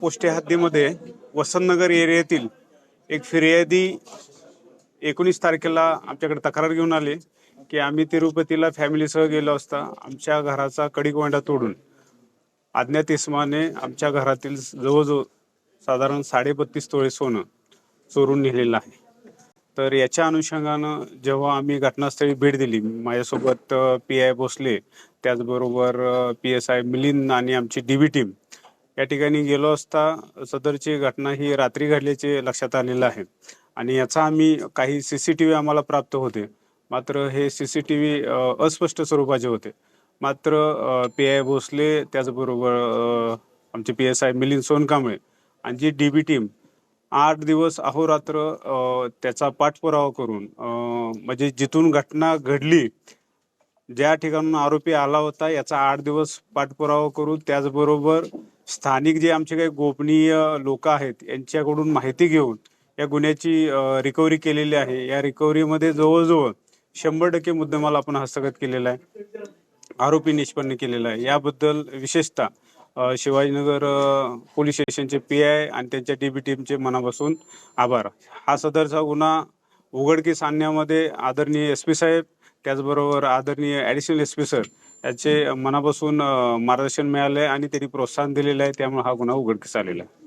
पोस्टे हद्दीमध्ये वसंतनगर एरियातील एक फिर्यादी एकोणीस तारखेला आमच्याकडे तक्रार घेऊन आली की आम्ही तिरुपतीला फॅमिलीसह गेलो असता आमच्या घराचा कडीकोंडा तोडून अज्ञात इसमाने आमच्या घरातील जवळजवळ साधारण साडेबत्तीस तोळे सोनं चोरून नेलेलं आहे. तर याच्या अनुषंगानं जेव्हा आम्ही घटनास्थळी भेट दिली माझ्यासोबत पी आय भोसले त्याचबरोबर पी एस आय मिलिंद आणि आमची डी बी टीम या ठिकाणी गेलो असता सदरची घटना ही रात्री घडल्याचे लक्षात आलेलं आहे. आणि याचा आम्ही काही सी सी टी व्ही आम्हाला प्राप्त होते. मात्र हे सी सी टी व्ही अस्पष्ट स्वरूपाचे होते. मात्र पी आय भोसले त्याचबरोबर आमचे P S I Milind Sonkamble आणि जी डी बी टीम आठ दिवस अहोरात्र त्याचा पाठपुरावा करून म्हणजे जिथून घटना घडली ज्या ठिकाणून आरोपी आला होता याचा आठ दिवस पाठपुरावा करून त्याचबरोबर स्थानिक जे आमचे काही गोपनीय लोक आहेत यांच्याकडून माहिती घेऊन या गुन्ह्याची रिकव्हरी केलेली आहे. या रिकव्हरीमध्ये जवळजवळ शंभर टक्के मुद्देमाल आपण हस्तगत केलेला आहे. आरोपी निष्पन्न केलेला आहे. याबद्दल विशेषतः शिवाजीनगर पोलीस स्टेशनचे पी आय आणि त्यांच्या डी बी टीमचे मनापासून आभार. हा सदरचा गुन्हा उघडकीस आणण्यामध्ये आदरणीय एस पी साहेब त्याचबरोबर आदरणीय ॲडिशनल एस पी सर याचे मनापासून मार्गदर्शन मिळालं आहे आणि त्यांनी प्रोत्साहन दिलेलं आहे त्यामुळे हा गुन्हा उघडकीस आलेला आहे.